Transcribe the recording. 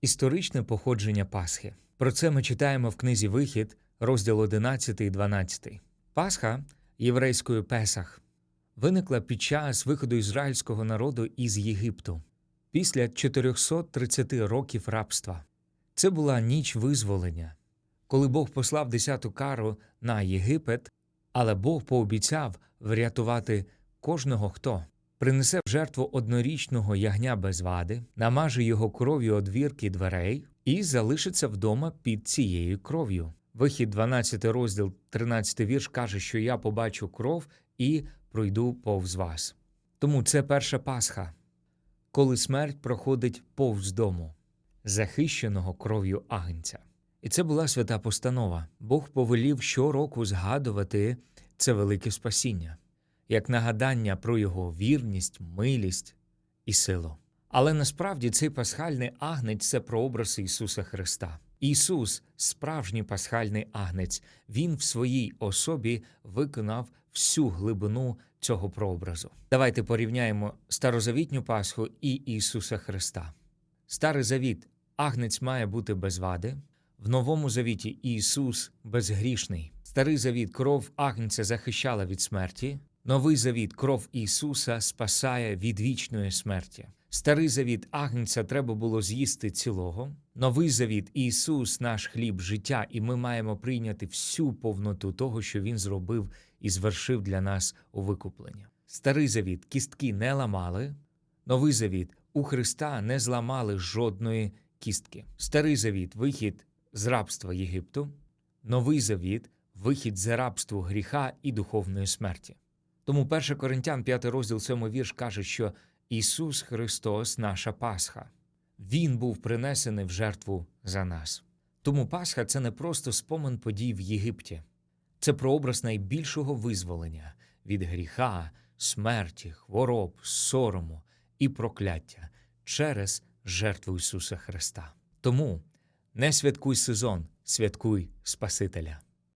Історичне походження Пасхи. Про це ми читаємо в книзі Вихід, розділ 11 і 12. Пасха єврейською Песах виникла під час виходу ізраїльського народу із Єгипту після 430 років рабства. Це була ніч визволення, коли Бог послав десяту кару на Єгипет, але Бог пообіцяв врятувати кожного, хто принесе в жертву однорічного ягня без вади, намаже його кров'ю одвірки дверей і залишиться вдома під цією кров'ю. Вихід 12 розділ 13 вірш каже, що я побачу кров і пройду повз вас. Тому це перша Пасха, коли смерть проходить повз дому, захищеного кров'ю агнця. І це була свята постанова. Бог повелів щороку згадувати це велике спасіння, як нагадання про його вірність, милість і силу. Але насправді цей пасхальний агнець це прообраз Ісуса Христа. Ісус, справжній пасхальний агнець, Він в своїй особі виконав всю глибину цього прообразу. Давайте порівняємо старозавітню Пасху і Ісуса Христа. Старий завіт агнець має бути без вади. В новому завіті Ісус безгрішний. Старий завіт кров агнця захищала від смерті. Новий завіт кров Ісуса спасає від вічної смерті. Старий завіт агнця треба було з'їсти цілого. Новий завіт Ісус, наш хліб життя, і ми маємо прийняти всю повноту того, що Він зробив і звершив для нас у викупленні. Старий завіт кістки не ламали, новий завіт у Христа не зламали жодної кістки. Старий завіт вихід з рабства Єгипту, новий завіт вихід з рабства гріха і духовної смерті. Тому 1 Коринтян, 5 розділ 7 вірш каже, що Ісус Христос наша Пасха. Він був принесений в жертву за нас. Тому Пасха це не просто спомин подій в Єгипті, це прообраз найбільшого визволення від гріха, смерті, хвороб, сорому і прокляття через жертву Ісуса Христа. Тому не святкуй сезон, святкуй Спасителя.